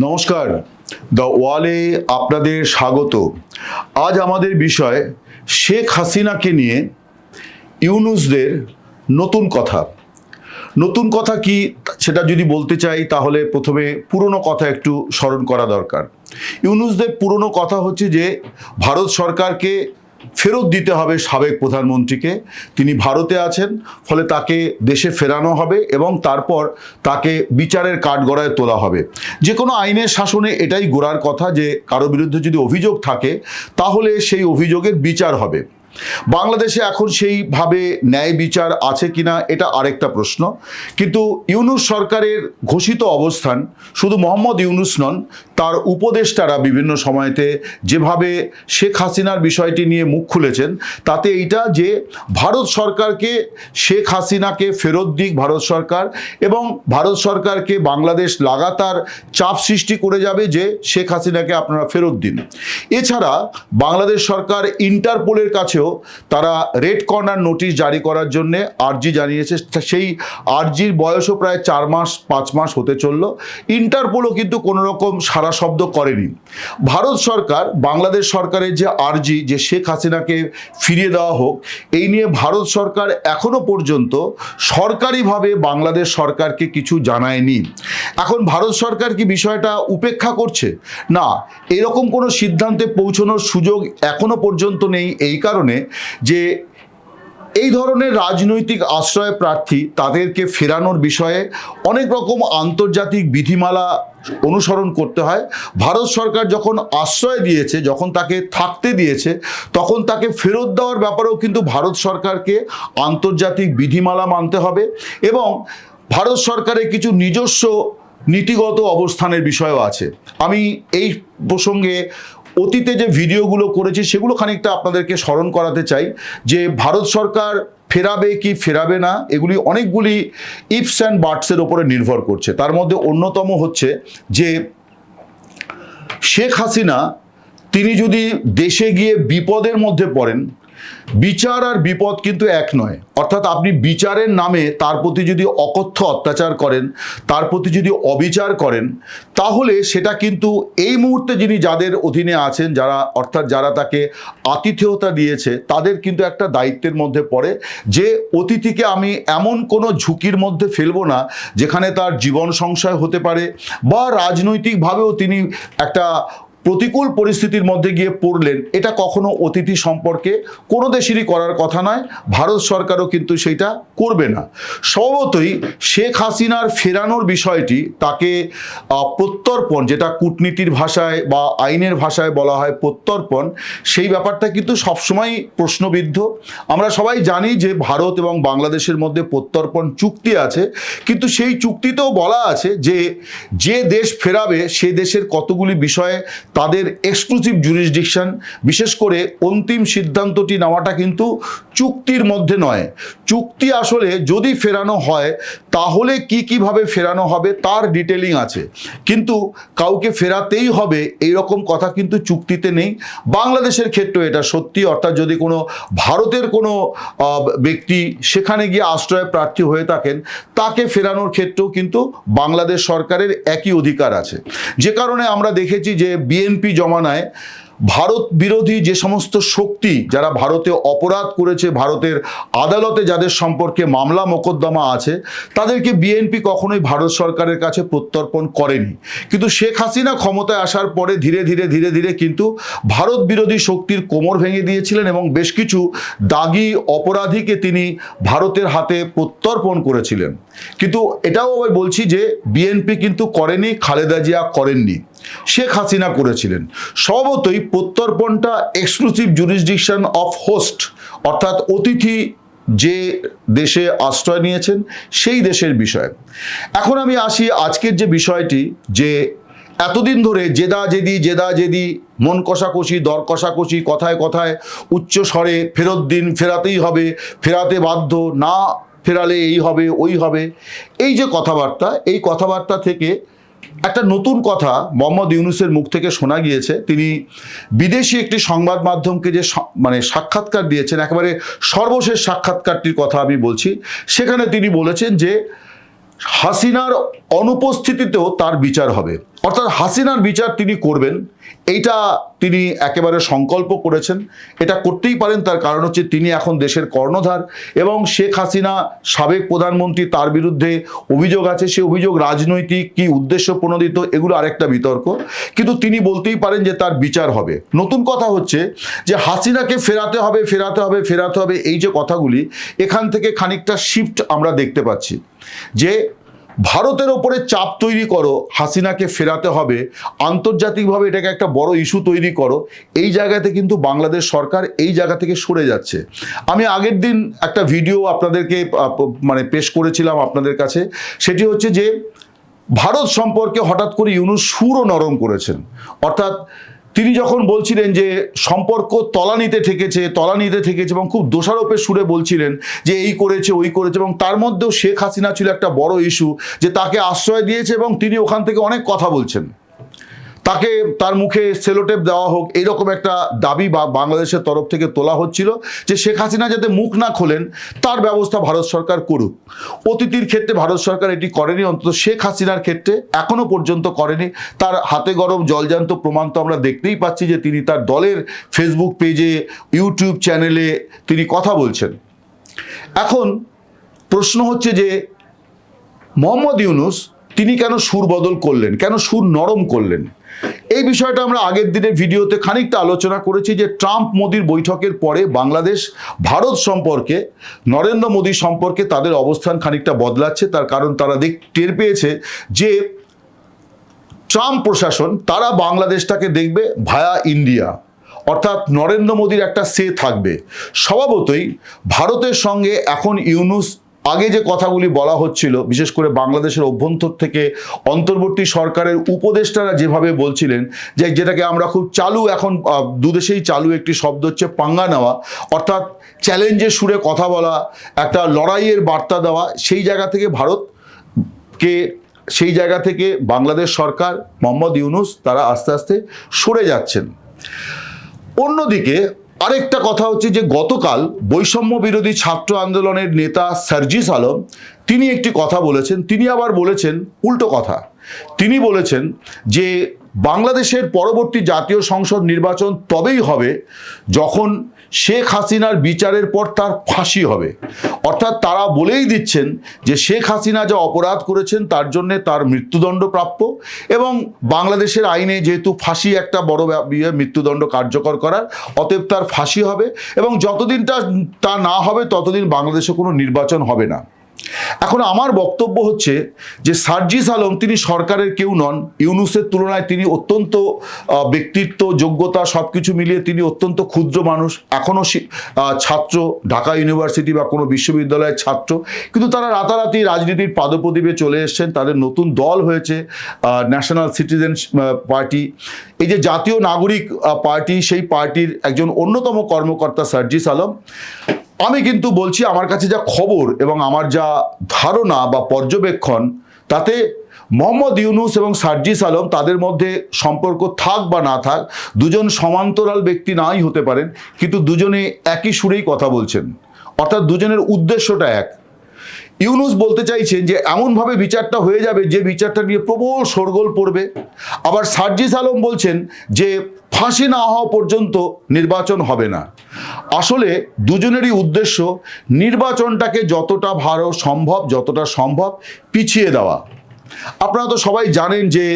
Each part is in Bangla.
নমস্কার। দ্য ওয়ালে আপনাদের স্বাগত। আজ আমাদের বিষয় শেখ হাসিনাকে নিয়ে ইউনুসদের নতুন কথা। নতুন কথা কি সেটা যদি বলতে চাই, তাহলে প্রথমে পুরনো কথা একটু স্মরণ করা দরকার। ইউনুসদের পুরনো কথা হচ্ছে যে, ভারত সরকারকে ফেরত দিতে হবে সাবেক প্রধানমন্ত্রীকে। তিনি ভারতে আছেন, ফলে তাকে দেশে ফেরানো হবে এবং তারপর তাকে বিচারের কাঠগড়ায় তোলা হবে। যে কোনো আইনের শাসনে এটাই গোড়ার কথা যে, কারও বিরুদ্ধে যদি অভিযোগ থাকে, তাহলে সেই অভিযোগের বিচার হবে। বাংলাদেশে এখন সেইভাবে ন্যায় বিচার আছে কিনা এটা আরেকটা প্রশ্ন। কিন্তু ইউনুস সরকারের ঘোষিত অবস্থান শুধু মোহাম্মদ ইউনুস নন, তার উপদেষ্টারা বিভিন্ন সময়তে যেভাবে শেখ হাসিনার বিষয়টি নিয়ে মুখ খুলেছেন, তাতে এইটা যে ভারত সরকারকে, শেখ হাসিনাকে ফেরত দিক ভারত সরকার এবং ভারত সরকারকে বাংলাদেশ লাগাতার চাপ সৃষ্টি করে যাবে যে শেখ হাসিনাকে আপনারা ফেরত দিন। এছাড়া বাংলাদেশ সরকার ইন্টারপোলের কাছেও তারা রেড কর্নার নোটিশ জারি করার জন্য আর্জি জানিয়েছে সেই আর্জির বয়সও প্রায় চার মাস, পাঁচ মাস হতে চলল। ইন্টারপোলও কিন্তু কোনো রকম সারা শব্দ করেনি। ভারত সরকার, বাংলাদেশ সরকারের যে আর্জি, যে শেখ হাসিনাকে ফিরিয়ে দেওয়া হোক, এই নিয়ে ভারত সরকার এখনও পর্যন্ত সরকারিভাবে বাংলাদেশ সরকারকে কিছু জানায়নি। এখন ভারত সরকার কি বিষয়টা উপেক্ষা করছে? না, এরকম কোনো সিদ্ধান্তে পৌঁছানোর সুযোগ এখনও পর্যন্ত নেই, এই কারণে যে এই ধরনের রাজনৈতিক আশ্রয় প্রার্থী তাদেরকে ফেরানোর বিষয়ে অনেক রকম আন্তর্জাতিক বিধিমালা অনুসরণ করতে হয়। ভারত সরকার যখন আশ্রয় দিয়েছে, যখন তাকে থাকতে দিয়েছে, তখন তাকে ফেরত দেওয়ার ব্যাপারেও কিন্তু ভারত সরকারকে আন্তর্জাতিক বিধিমালা মানতে হবে এবং ভারত সরকারের কিছু নিজস্ব নীতিগত অবস্থানের বিষয়ও আছে। আমি এই প্রসঙ্গে অতীতে যে ভিডিওগুলো করেছি সেগুলো খানিকটা আপনাদেরকে স্মরণ করাতে চাই যে ভারত সরকার ফেরাবে কি ফেরাবে না, এগুলি অনেকগুলি ইপস অ্যান্ড বার্ডসের ওপরে নির্ভর করছে। তার মধ্যে অন্যতম হচ্ছে যে শেখ হাসিনা, তিনি যদি দেশে গিয়ে বিপদের মধ্যে পড়েন বিচার আর বিপদ কিন্তু এক নয়। অর্থাৎ আপনি বিচারের নামে তার প্রতি যদি অকথ্য অত্যাচার করেন, তার প্রতি যদি অবিচার করেন, তাহলে সেটা কিন্তু এই মুহূর্তে যিনি যাদের অধীনে আছেন, যারা অর্থাৎ যারা তাকে আতিথেয়তা দিয়েছে, তাদের কিন্তু একটা দায়িত্বের মধ্যে পড়ে যে অতিথিকে আমি এমন কোনো ঝুঁকির মধ্যে ফেলব না, যেখানে তার জীবন সংশয় হতে পারে বা রাজনৈতিকভাবেও তিনি একটা প্রতিকূল পরিস্থিতির মধ্যে গিয়ে পড়লেন। এটা কখনো অতিথি সম্পর্কে কোনো দেশেরই করার কথা নয়, ভারত সরকারও কিন্তু সেটা করবে না। স্বভাবতই শেখ হাসিনার ফেরানোর বিষয়টি তাকে প্রত্যর্পণ যেটা কূটনীতির ভাষায় বা আইনের ভাষায় বলা হয় প্রত্যর্পণ, সেই ব্যাপারটা কিন্তু সবসময় প্রশ্নবিদ্ধ। আমরা সবাই জানি যে ভারত এবং বাংলাদেশের মধ্যে প্রত্যর্পণ চুক্তি আছে, কিন্তু সেই চুক্তিতেও বলা আছে যে যে দেশ ফেরাবে সে দেশের কতগুলি বিষয়ে তাদের এক্সক্লুসিভ জুরিসডিকশন বিশেষ করে অন্তিম সিদ্ধান্তটি নেওয়াটা কিন্তু চুক্তির মধ্যে নয়। চুক্তি আসলে যদি ফেরানো হয়, তাহলে কি কীভাবে ফেরানো হবে তার ডিটেলিং আছে। কিন্তু কাউকে ফেরাতেই হবে এই রকম কথা কিন্তু চুক্তিতে নেই। বাংলাদেশের ক্ষেত্রে এটা সত্যি, অর্থাৎ যদি কোনো ভারতের কোনো ব্যক্তি সেখানে গিয়ে আশ্রয় প্রার্থী হয়ে থাকেন, তাকে ফেরানোর ক্ষেত্রেও কিন্তু বাংলাদেশ সরকারের একই অধিকার আছে। যে কারণে আমরা দেখেছি যে বিএনপি জমানায় ভারত বিরোধী যে সমস্ত শক্তি যারা ভারতে অপরাধ করেছে, ভারতের আদালতে যাদের সম্পর্কে মামলা মোকদ্দমা আছে, তাদেরকে বিএনপি কখনোই ভারত সরকারের কাছে প্রত্যর্পণ করেনি। কিন্তু শেখ হাসিনা ক্ষমতায় আসার পরে ধীরে ধীরে ধীরে ধীরে কিন্তু ভারত বিরোধী শক্তির কোমর ভেঙে দিয়েছিলেন এবং বেশ কিছু দাগি অপরাধীকে তিনি ভারতের হাতে প্রত্যর্পণ করেছিলেন। কিন্তু এটাও আমি বলছি যে বিএনপি কিন্তু করেনি, খালেদা জিয়া করেননি। শেখ হাসিনা করেছিলেন। স্বভাবতই প্রত্যর্পণটা এক্সক্লুসিভ জুরিসডিকশন অফ হোস্ট অর্থাৎ অতিথি যে দেশে আশ্রয় নিয়েছেন, সেই দেশের বিষয়। এখন আমি আসি আজকের যে বিষয়টি, যে এতদিন ধরে জেদা জেদি জেদা জেদি, মন কষাকষি, দর কষাকষি, কথায় কথায় উচ্চ স্বরে ফেরত দিন, ফেরাতেই হবে, ফেরাতে বাধ্য, না ফেরালে এই হবে, ওই হবে। এই যে কথাবার্তা, এই কথাবার্তা থেকে একটা নতুন কথা মোহাম্মদ ইউনুসের মুখ থেকে শোনা গিয়েছে। তিনি বিদেশি একটি সংবাদ মাধ্যমকে যে মানে সাক্ষাৎকার দিয়েছেন, একেবারে সর্বশেষ সাক্ষাৎকারটির কথা আমি বলছি। সেখানে তিনি বলেছেন যে হাসিনার অনুপস্থিতিতেও তার বিচার হবে। অর্থাৎ হাসিনার বিচার তিনি করবেন, এইটা তিনি একেবারে সংকল্প করেছেন। এটা করতেই পারেন, তার কারণ হচ্ছে তিনি এখন দেশের কর্ণধার এবং শেখ হাসিনা সাবেক প্রধানমন্ত্রী, তার বিরুদ্ধে অভিযোগ আছে, সে অভিযোগ রাজনৈতিক কি উদ্দেশ্য প্রণোদিত, এগুলো আরেকটা বিতর্ক। কিন্তু তিনি বলতেই পারেন যে তার বিচার হবে। নতুন কথা হচ্ছে যে হাসিনাকে ফেরাতে হবে ফেরাতে হবে ফেরাতে হবে, এই যে কথাগুলি, এখান থেকে খানিকটা শিফট আমরা দেখতে পাচ্ছি। যে ভারতের ওপরে চাপ তৈরি করো, হাসিনাকে ফেরাতে হবে, আন্তর্জাতিকভাবে এটাকে একটা বড় ইস্যু তৈরি করো, এই জায়গাতে কিন্তু বাংলাদেশ সরকার এই জায়গা থেকে সরে যাচ্ছে। আমি আগের দিন একটা ভিডিও আপনাদেরকে মানে পেশ করেছিলাম আপনাদের কাছে, সেটি হচ্ছে যে, ভারত সম্পর্কে হঠাৎ করে ইউনুস সুরও নরম করেছেন। অর্থাৎ তিনি যখন বলছিলেন যে সম্পর্ক তলানিতে ঠেকেছে তলানিতে ঠেকেছে এবং খুব দোষারোপের সুরে বলছিলেন যে এই করেছে, ওই করেছে এবং তার মধ্যেও শেখ হাসিনা ছিল একটা বড় ইস্যু যে তাকে আশ্রয় দিয়েছে এবং তিনি ওখান থেকে অনেক কথা বলছেন। তাকে তার মুখে সেলোটেপ দেওয়া হোক, এরকম একটা দাবি বা বাংলাদেশের তরফ থেকে তোলা হচ্ছিল যে শেখ হাসিনা যাতে মুখ না খোলেন, তার ব্যবস্থা ভারত সরকার করুক। অতিথির ক্ষেত্রে ভারত সরকার এটি করেনি, অন্তত শেখ হাসিনার ক্ষেত্রে এখনও পর্যন্ত করেনি। তার হাতে গরম জলজান্ত প্রমাণ তো আমরা দেখতেই পাচ্ছি যে তিনি তার দলের ফেসবুক পেজে ইউটিউব চ্যানেলে তিনি কথা বলছেন। এখন প্রশ্ন হচ্ছে যে মোহাম্মদ ইউনুস তিনি কেন সুর বদল করলেন? কেন সুর নরম করলেন? এই বিষয়টা আমরা আগের দিনের ভিডিওতে খানিকটা আলোচনা করেছি যে ট্রাম্প মোদির বৈঠকের পরে বাংলাদেশ, ভারত সম্পর্কে, নরেন্দ্র মোদী সম্পর্কে তাদের অবস্থান খানিকটা বদলাচ্ছে। তার কারণ তারা দেখ, টের পেয়েছে যে ট্রাম্প প্রশাসন, তারা বাংলাদেশটাকে দেখবে ভায়া ইন্ডিয়া অর্থাৎ নরেন্দ্র মোদীর একটা সে থাকবে। স্বভাবতই ভারতের সঙ্গে এখন ইউনুস আগে যে কথাগুলি বলা হচ্ছিল, বিশেষ করে বাংলাদেশের অভ্যন্তর থেকে অন্তর্বর্তী সরকারের উপদেষ্টারা যেভাবে বলছিলেন যে যেটাকে আমরা খুব চালু এখন দুদেশেই চালু একটি শব্দ হচ্ছে পাঙ্গা নেওয়া। অর্থাৎ চ্যালেঞ্জের সুরে কথা বলা, একটা লড়াইয়ের বার্তা দেওয়া, সেই জায়গা থেকে ভারতকে, সেই জায়গা থেকে বাংলাদেশ সরকার, মোহাম্মদ ইউনুস, তারা আস্তে আস্তে সরে যাচ্ছেন। অন্যদিকে আরেকটা কথা হচ্ছে যে গতকাল বৈষম্য বিরোধী ছাত্র আন্দোলনের নেতা সার্জিস আলম, তিনি একটি কথা বলেছেন। তিনি আবার বলেছেন উল্টো কথা। তিনি বলেছেন যে বাংলাদেশের পরবর্তী জাতীয় সংসদ নির্বাচন তবেই হবে যখন শেখ হাসিনার বিচারের পর তার ফাঁসি হবে। অর্থাৎ তারা বলেই দিচ্ছেন যে শেখ হাসিনা যা অপরাধ করেছেন তার জন্যে তার মৃত্যুদণ্ড প্রাপ্য এবং বাংলাদেশের আইনে যেহেতু ফাঁসি একটা বড় ইয়ে মৃত্যুদণ্ড কার্যকর করার, অতএব তার ফাঁসি হবে এবং যতদিন তা না হবে ততদিন বাংলাদেশে কোনো নির্বাচন হবে না। এখন আমার বক্তব্য হচ্ছে যে সার্জিস আলম, তিনি সরকারের কেউ নন। ইউনুসের তুলনায় তিনি অত্যন্ত ব্যক্তিত্ব, যোগ্যতা সব কিছু মিলিয়ে তিনি অত্যন্ত ক্ষুদ্র মানুষ। এখনও ছাত্র, ঢাকা ইউনিভার্সিটি বা কোনো বিশ্ববিদ্যালয়ের ছাত্র। কিন্তু তারা রাতারাতি রাজনীতির পাদপ্রদীপে চলে এসছেন। তাদের নতুন দল হয়েছে ন্যাশনাল সিটিজেন পার্টি। এই যে জাতীয় নাগরিক পার্টি, সেই পার্টির একজন অন্যতম কর্মকর্তা সার্জিস আলম। আমি কিন্তু বলছি আমার কাছে যা খবর এবং আমার যা ধারণা বা পর্যবেক্ষণ, তাতে মোহাম্মদ ইউনুস এবং সার্জিস আলম তাদের মধ্যে সম্পর্ক থাক বা না থাক, দুজন সমান্তরাল ব্যক্তি নাই হতে পারেন, কিন্তু দুজনে একই সুরেই কথা বলছেন। অর্থাৎ দুজনের উদ্দেশ্যটা এক। ইউনুস বলতে চাইছেন যে, এমনভাবে বিচারটা হয়ে যাবে যে বিচারটা নিয়ে প্রবল শোরগোল পড়বে। আবার সার্জিস আলম বলছেন যে ফাঁসি না হওয়া পর্যন্ত নির্বাচন হবে না। আসলে দুজনেরই উদ্দেশ্য নির্বাচনটাকে যতটা ভালো সম্ভব, যতটা সম্ভব পিছিয়ে দেওয়া। আপনারা তো সবাই জানেন যে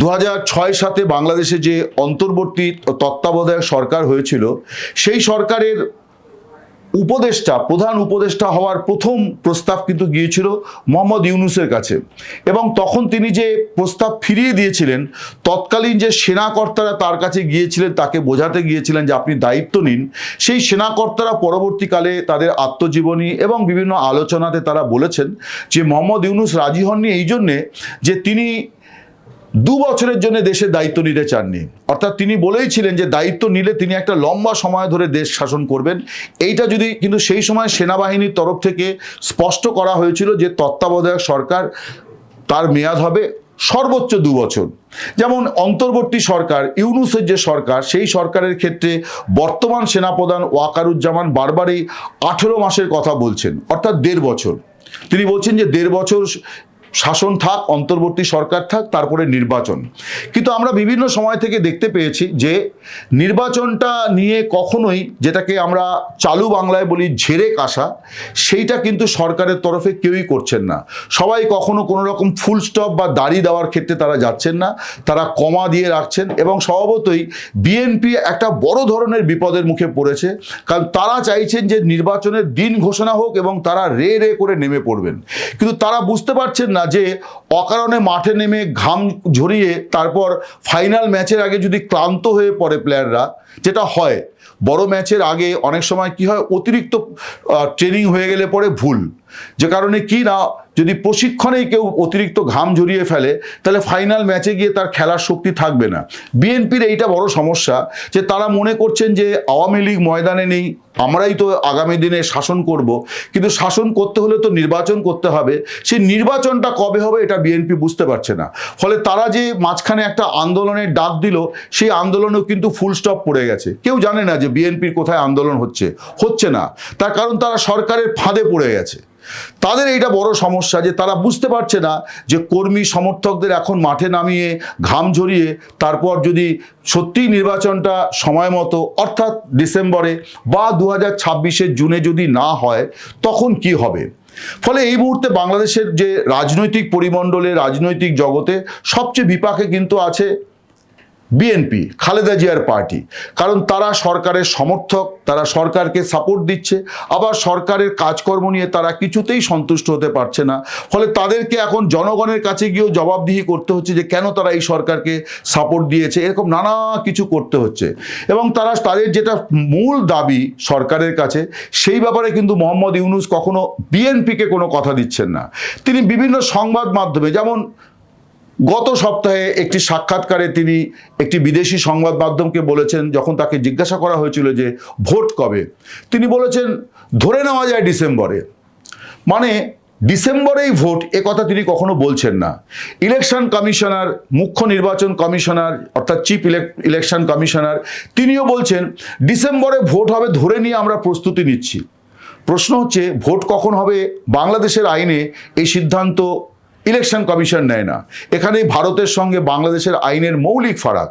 দু ছয় সাতে বাংলাদেশে যে অন্তর্বর্তী তত্ত্বাবধায়ক সরকার হয়েছিল, সেই সরকারের উপদেষ্টা, প্রধান উপদেষ্টা হওয়ার প্রথম প্রস্তাব কিন্তু গিয়েছিল মোহাম্মদ ইউনুসের কাছে। এবং তখন তিনি যে প্রস্তাব ফিরিয়ে দিয়েছিলেন, তৎকালীন যে সেনাকর্তারা তার কাছে গিয়েছিলেন, তাকে বোঝাতে গিয়েছিলেন যে আপনি দায়িত্ব নিন। সেই সেনাকর্তারা পরবর্তীকালে তাদের আত্মজীবনী এবং বিভিন্ন আলোচনাতে তারা বলেছেন যে মোহাম্মদ ইউনুস রাজি হননি এই জন্যে যে তিনি দু বছরের জন্য দেশের দায়িত্ব নিতে চাননি। অর্থাৎ তিনি বলেইছিলেন যে দায়িত্ব নিলে তিনি একটা লম্বা সময় ধরে দেশ শাসন করবেন। এইটা যদি কিন্তু সেই সময় সেনাবাহিনীর তরফ থেকে স্পষ্ট করা হয়েছিল যে তত্ত্বাবধায়ক সরকার তার মেয়াদ হবে সর্বোচ্চ দু বছর। যেমন অন্তর্বর্তী সরকার, ইউনুসের যে সরকার, সেই সরকারের ক্ষেত্রে বর্তমান সেনাপ্রধান ওয়াকারুজ্জামান বারবারই আঠেরো মাসের কথা বলছেন, অর্থাৎ দেড় বছর। তিনি বলছেন যে দেড় বছর শাসন থাক, অন্তর্বর্তী সরকার থাক, তারপরে নির্বাচন। কিন্তু আমরা বিভিন্ন সময় থেকে দেখতে পেয়েছি যে নির্বাচনটা নিয়ে কখনোই যেটাকে আমরা চালু বাংলায় বলি ঝেড়ে কাশা, সেইটা কিন্তু সরকারের তরফে কেউই করছেন না। সবাই কখনো কোনো রকম ফুল স্টপ বা দাড়ি দেওয়ার ক্ষেত্রে তারা যাচ্ছেন না, তারা কমা দিয়ে রাখছেন এবং স্বভাবতই বিএনপি একটা বড় ধরনের বিপদের মুখে পড়েছে, কারণ তারা চাইছেন যে নির্বাচনের দিন ঘোষণা হোক এবং তারা রে রে করে নেমে পড়বেন। কিন্তু তারা বুঝতে পারছেন না যে অকারণে মাঠে নেমে ঘাম ঝরিয়ে তারপর ফাইনাল ম্যাচের আগে যদি ক্লান্ত হয়ে পড়ে প্লেয়াররা যেটা হয়, বড় ম্যাচের আগে অনেক সময় কি হয়, অতিরিক্ত ট্রেনিং হয়ে গেলে পরে ভুল। যে কারণে কি না যদি প্রশিক্ষণেই কেউ অতিরিক্ত ঘাম ঝরিয়ে ফেলে, তাহলে ফাইনাল ম্যাচে গিয়ে তার খেলার শক্তি থাকবে না। বিএনপির এইটা বড় সমস্যা যে তারা মনে করছেন যে আওয়ামী লীগ ময়দানে নেই, আমরাই তো আগামী দিনে শাসন করব। কিন্তু শাসন করতে হলে তো নির্বাচন করতে হবে। সেই নির্বাচনটা কবে হবে এটা বিএনপি বুঝতে পারছে না। ফলে তারা যে মাঝখানে একটা আন্দোলনের ডাক দিল, সেই আন্দোলনেও কিন্তু ফুল স্টপ পড়ে গেছে। কেউ জানে না যে বিএনপির কোথায় আন্দোলন হচ্ছে। হচ্ছে না। তার কারণ তারা সরকারের ফাঁদে পড়ে গেছে। তাদের এইটা বড় সমস্যা। যে তারা বুঝতে পারছে না যে কর্মী সমর্থকদের এখন মাঠে নামিয়ে ঘাম ঝরিয়ে তারপর যদি সত্যিই নির্বাচনটা সময় মতো, অর্থাৎ ডিসেম্বরে বা দু হাজার জুনে যদি না হয়, তখন কি হবে? ফলে এই মুহূর্তে বাংলাদেশের যে রাজনৈতিক পরিমণ্ডলে, রাজনৈতিক জগতে সবচেয়ে বিপাকে কিন্তু আছে বিএনপি খালেদা জিয়ার পার্টি। কারণ তারা সরকারের সমর্থক, তারা সরকারকে সাপোর্ট দিচ্ছে, আবার সরকারের কাজকর্ম নিয়ে তারা কিছুতেই সন্তুষ্ট হতে পারছে না। ফলে তাদেরকে এখন জনগণের কাছে গিয়েও জবাবদিহি করতে হচ্ছে যে কেন তারা এই সরকারকে সাপোর্ট দিয়েছে, এরকম নানা কিছু করতে হচ্ছে। এবং তারা, তাদের যেটা মূল দাবি সরকারের কাছে, সেই ব্যাপারে কিন্তু মোহাম্মদ ইউনুস কখনো বিএনপিকে কোনো কথা দিচ্ছেন না। তিনি বিভিন্ন সংবাদ মাধ্যমে, যেমন গত সপ্তাহে একটি সাক্ষাৎকারে তিনি একটি বিদেশি সংবাদ মাধ্যমকে বলেছেন, যখন তাকে জিজ্ঞাসা করা হয়েছিল যে ভোট কবে, তিনি বলেছেন, ধরে নেওয়া যায় ডিসেম্বরে। মানে ডিসেম্বরেই ভোট, এ কথা তিনি কখনো বলছেন না। ইলেকশন কমিশনার, মুখ্য নির্বাচন কমিশনার, অর্থাৎ চিফ ইলেকশন কমিশনার, তিনিও বলছেন, ডিসেম্বরে ভোট হবে ধরে নিয়ে আমরা প্রস্তুতি নিচ্ছি। প্রশ্ন হচ্ছে, ভোট কখন হবে? বাংলাদেশের আইনে এই সিদ্ধান্ত ইলেকশন কমিশন নেয় না। এখানে ভারতের সঙ্গে বাংলাদেশের আইনের মৌলিক ফারাক।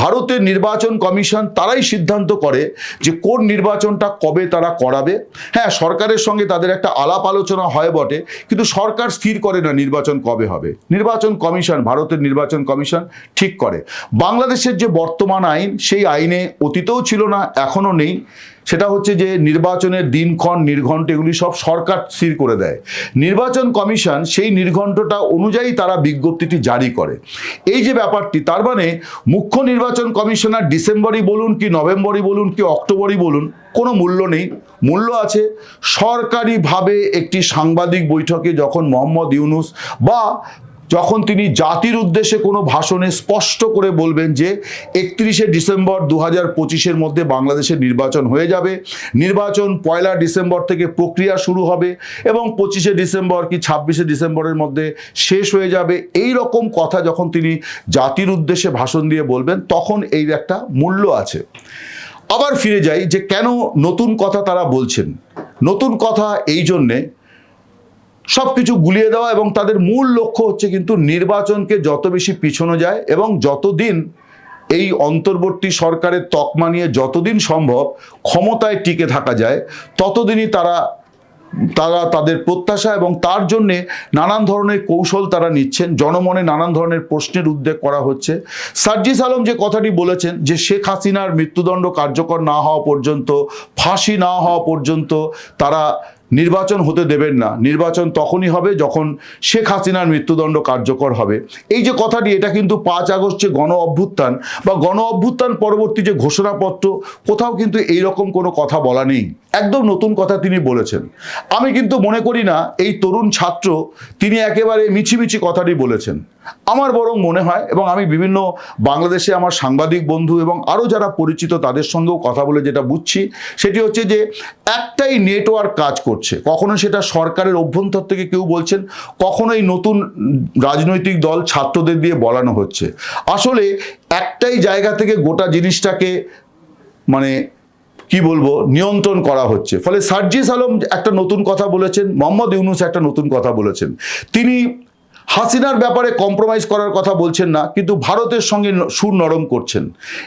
ভারতের নির্বাচন কমিশন তারাই সিদ্ধান্ত করে যে কোন নির্বাচনটা কবে তারা করাবে। হ্যাঁ সরকারের সঙ্গে তাদের একটা আলাপ আলোচনা হয় বটে, কিন্তু সরকার স্থির করে না নির্বাচন কবে হবে। নির্বাচন কমিশন, ভারতের নির্বাচন কমিশন ঠিক করে। বাংলাদেশের যে বর্তমান আইন, সেই আইনে অতীতেও ছিল না, এখনও নেই। সেটা হচ্ছে যে নির্বাচনের দিনক্ষণ, নির্ঘণ্ট এগুলি সব সরকার স্থির করে দেয়। নির্বাচন কমিশন সেই নির্ঘণ্টটা অনুযায়ী তারা বিজ্ঞপ্তিটি জারি করে। এই যে ব্যাপারটি, তার মানে মুখ্য নির্বাচন কমিশনার ডিসেম্বরই বলুন কি নভেম্বরই বলুন কি অক্টোবরই বলুন, কোনো মূল্য নেই। মূল্য আছে সরকারিভাবে একটি সাংবাদিক বৈঠকে যখন মোহাম্মদ ইউনুস বা যখন তিনি জাতির উদ্দেশ্যে কোনো ভাষণে স্পষ্ট করে বলবেন যে একত্রিশে ডিসেম্বর দু হাজার পঁচিশের মধ্যে বাংলাদেশের নির্বাচন হয়ে যাবে, নির্বাচন পয়লা ডিসেম্বর থেকে প্রক্রিয়া শুরু হবে এবং পঁচিশে ডিসেম্বর কি ছাব্বিশে ডিসেম্বরের মধ্যে শেষ হয়ে যাবে, এই রকম কথা যখন তিনি জাতির উদ্দেশ্যে ভাষণ দিয়ে বলবেন, তখন এই একটা মূল্য আছে। আবার ফিরে যাই যে কেন নতুন কথা তারা বলছেন। নতুন কথা এই জন্যে সব কিছু গুলিয়ে দেওয়া এবং তাদের মূল লক্ষ্য হচ্ছে কিন্তু নির্বাচনকে যত বেশি পিছনো যায় এবং যতদিন এই অন্তর্বর্তী সরকারের তকমা নিয়ে যতদিন সম্ভব ক্ষমতায় টিকে থাকা যায়, ততদিনই তারা তারা তাদের প্রত্যাশা এবং তার জন্যে নানান ধরনের কৌশল তারা নিচ্ছেন, জনমনে নানান ধরনের প্রশ্নের উদ্বেগ করা হচ্ছে। সার্জিস আলম যে কথাটি বলেছেন যে শেখ হাসিনার মৃত্যুদণ্ড কার্যকর না হওয়া পর্যন্ত, ফাঁসি না হওয়া পর্যন্ত তারা নির্বাচন হতে দেবেন না। নির্বাচন তখনই হবে যখন শেখ হাসিনার মৃত্যুদণ্ড কার্যকর হবে। এই যে কথাটি, এটা কিন্তু পাঁচ আগস্ট যে গণ অভ্যুত্থান বা গণ অভ্যুত্থান পরবর্তী যে ঘোষণাপত্র, কোথাও কিন্তু এই রকম কোনো কথা বলা নেই। একদম নতুন কথা তিনি বলেছেন। আমি কিন্তু মনে করি না, এই তরুণ ছাত্র তিনি একেবারে মিছিমিছি কথাটি বলেছেন। আমার বরং মনে হয় এবং আমি বিভিন্ন বাংলাদেশে আমার সাংবাদিক বন্ধু এবং আরও যারা পরিচিত তাদের সঙ্গেও কথা বলে যেটা বুঝছি, সেটি হচ্ছে যে একটাই নেটওয়ার্ক কাজ করছে। কখনো সেটা সরকারের অভ্যন্তর থেকে কেউ বলছেন কখনো এই নতুন রাজনৈতিক দল ছাত্রদের দিয়ে বলানো হচ্ছে। আসলে একটাই জায়গা থেকে গোটা জিনিসটাকে মানে কি বলব, নিয়ন্ত্রণ করা হচ্ছে। ফলে সার্জিস আলম একটা নতুন কথা বলেছেন, মোহাম্মদ ইউনুস একটা নতুন কথা বলেছেন। তিনি হাসিনার ব্যাপারে কম্প্রোমাইজ করার কথা বলছেন না, কিন্তু ভারতের সঙ্গে সুর নরম করছেন।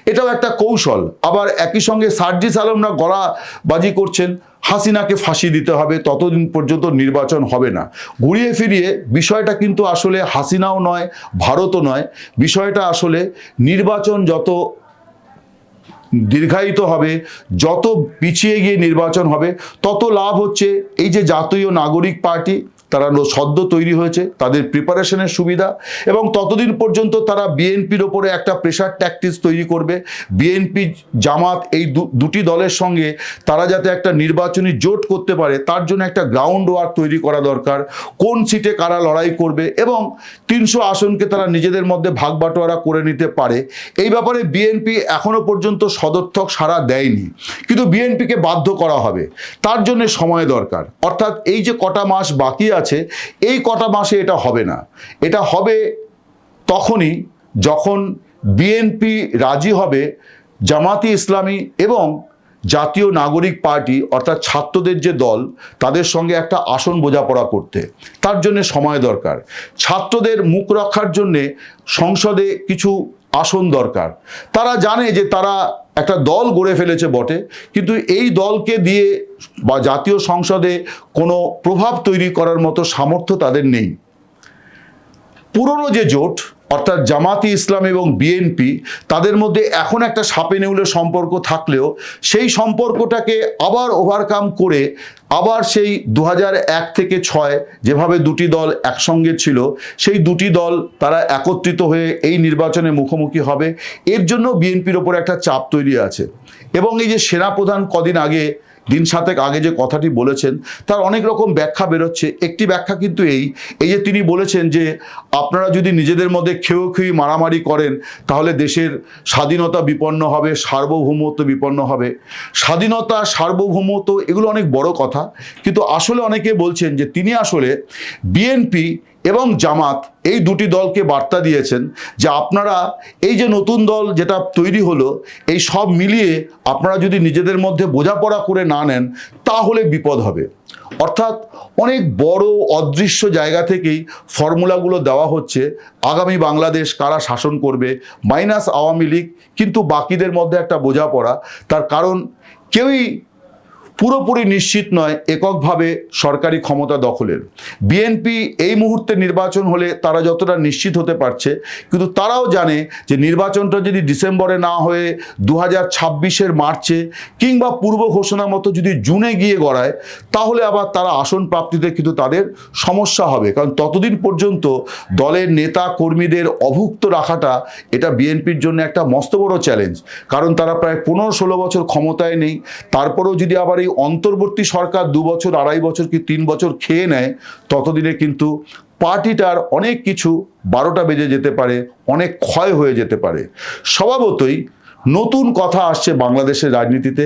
এটাও একটা কৌশল। আবার একই সঙ্গে সার্জিস আলমরা গলাবাজি করছেন, হাসিনাকে ফাঁসি দিতে হবে, ততদিন পর্যন্ত নির্বাচন হবে না। ঘুরিয়ে ফিরিয়ে বিষয়টা কিন্তু আসলে হাসিনাও নয়, ভারতও নয়। বিষয়টা আসলে নির্বাচন যত দীর্ঘায়িত হবে, যত পিছিয়ে গিয়ে নির্বাচন হবে, তত লাভ হচ্ছে এই যে জাতীয় নাগরিক পার্টি তারা সদ্য তৈরি হয়েছে, তাদের প্রিপারেশনের সুবিধা, এবং ততদিন পর্যন্ত তারা বিএনপির ওপরে একটা প্রেশার ট্যাকটিস তৈরি করবে। বিএনপি জামাত এই দুটি দলের সঙ্গে তারা যাতে একটা নির্বাচনী জোট করতে পারে, তার জন্য একটা গ্রাউন্ড ওয়ার্ক তৈরি করা দরকার, কোন সিটে কারা লড়াই করবে, এবং তিনশো আসনকে তারা নিজেদের মধ্যে ভাগ বাটোয়ারা করে নিতে পারে। এই ব্যাপারে বিএনপি এখনও পর্যন্ত সদর্থক সাড়া দেয়নি। কিন্তু বিএনপিকে বাধ্য করা হবে। তার জন্য সময় দরকার। অর্থাৎ এই যে কটা মাস বাকি আছে, এই কটা মাসে এটা হবে না। এটা হবে তখনই যখন বিএনপি রাজি হবে জামাতি ইসলামী এবং জাতীয় নাগরিক পার্টি, অর্থাৎ ছাত্রদের যে দল, তাদের সঙ্গে একটা আসন বোঝাপড়া করতে। তার জন্য সময় দরকার। ছাত্রদের মুখ রক্ষার জন্যে সংসদে কিছু আসন দরকার। তারা জানে যে তারা একটা দল গড়ে ফেলেছে বটে, কিন্তু এই দলকে দিয়ে বা জাতীয় সংসদে কোনো প্রভাব তৈরি করার মতো সামর্থ্য তাদের নেই। পুরনো যে জোট অর্থাৎ জামাতি ইসলাম এবং বিএনপি তাদের মধ্যে এখন একটা সাপে নেউলে সম্পর্ক থাকলেও সেই সম্পর্কটাকে আবার ওভারকাম করে আবার সেই দু এক থেকে ছয় যেভাবে দুটি দল একসঙ্গে ছিল, সেই দুটি দল তারা একত্রিত হয়ে এই নির্বাচনে মুখোমুখি হবে। এর জন্য বিএনপির ওপর একটা চাপ তৈরি আছে। এবং এই যে সেনাপ্রধান কদিন আগে দিন সাতেক আগে যে কথাটি বলেছেন, তার অনেক রকম ব্যাখ্যা বেরোচ্ছে। একটি ব্যাখ্যা কিন্তু এই এই যে তিনি বলেছেন যে আপনারা যদি নিজেদের মধ্যে খেয়েও খেয়ে মারামারি করেন, তাহলে দেশের স্বাধীনতা বিপন্ন হবে, সার্বভৌমত্ব বিপন্ন হবে। স্বাধীনতা, সার্বভৌমত্ব, এগুলো অনেক বড় কথা। কিন্তু আসলে অনেকে বলছেন যে তিনি আসলে বিএনপি এবং জামাত এই দুটি দলকে বার্তা দিয়েছেন যে আপনারা এই যে নতুন দল যেটা তৈরি হলো, এই সব মিলিয়ে আপনারা যদি নিজেদের মধ্যে বোঝাপড়া করে না নেন, তাহলে বিপদ হবে। অর্থাৎ অনেক বড় অদৃশ্য জায়গা থেকেই ফর্মুলাগুলো দেওয়া হচ্ছে, আগামী বাংলাদেশ কারা শাসন করবে, মাইনাস আওয়ামী লীগ, কিন্তু বাকিদের মধ্যে একটা বোঝাপড়া। তার কারণ কেউই পুরোপুরি নিশ্চিত নয়, এককভাবে সরকারি ক্ষমতা দখলের। বিএনপি এই মুহূর্তে নির্বাচন হলে তারা যতটা নিশ্চিত হতে পারছে, কিন্তু তারাও জানে যে নির্বাচনটা যদি ডিসেম্বরে না হয়ে দু হাজার ছাব্বিশের মার্চে কিংবা পূর্ব ঘোষণা মতো যদি জুনে গিয়ে গড়ায়, তাহলে আবার তারা আসন প্রাপ্তিতে কিন্তু তাদের সমস্যা হবে। কারণ ততদিন পর্যন্ত দলের নেতা কর্মীদের অভুক্ত রাখাটা এটা বিএনপির জন্য একটা মস্ত বড় চ্যালেঞ্জ কারণ তারা প্রায় পনেরো ষোলো বছর ক্ষমতায় নেই, তারপরেও যদি আবার এই অন্তর্বর্তী সরকার দু বছর, আড়াই বছর কি তিন বছর খেয়ে নেয়, ততদিনে কিন্তু পার্টিটার অনেক কিছু বারোটা বেজে যেতে পারে, অনেক ক্ষয় হয়ে যেতে পারে। স্বভাবতই নতুন কথা আসছে বাংলাদেশের রাজনীতিতে।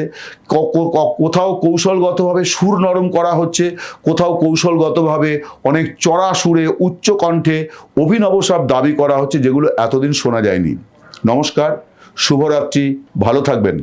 কোথাও কৌশলগতভাবে সুর নরম করা হচ্ছে, কোথাও কৌশলগতভাবে অনেক চড়া সুরে উচ্চ কণ্ঠে অভিনব সব দাবি করা হচ্ছে, যেগুলো এতদিন শোনা যায়নি। নমস্কার, শুভরাত্রি, ভালো থাকবেন।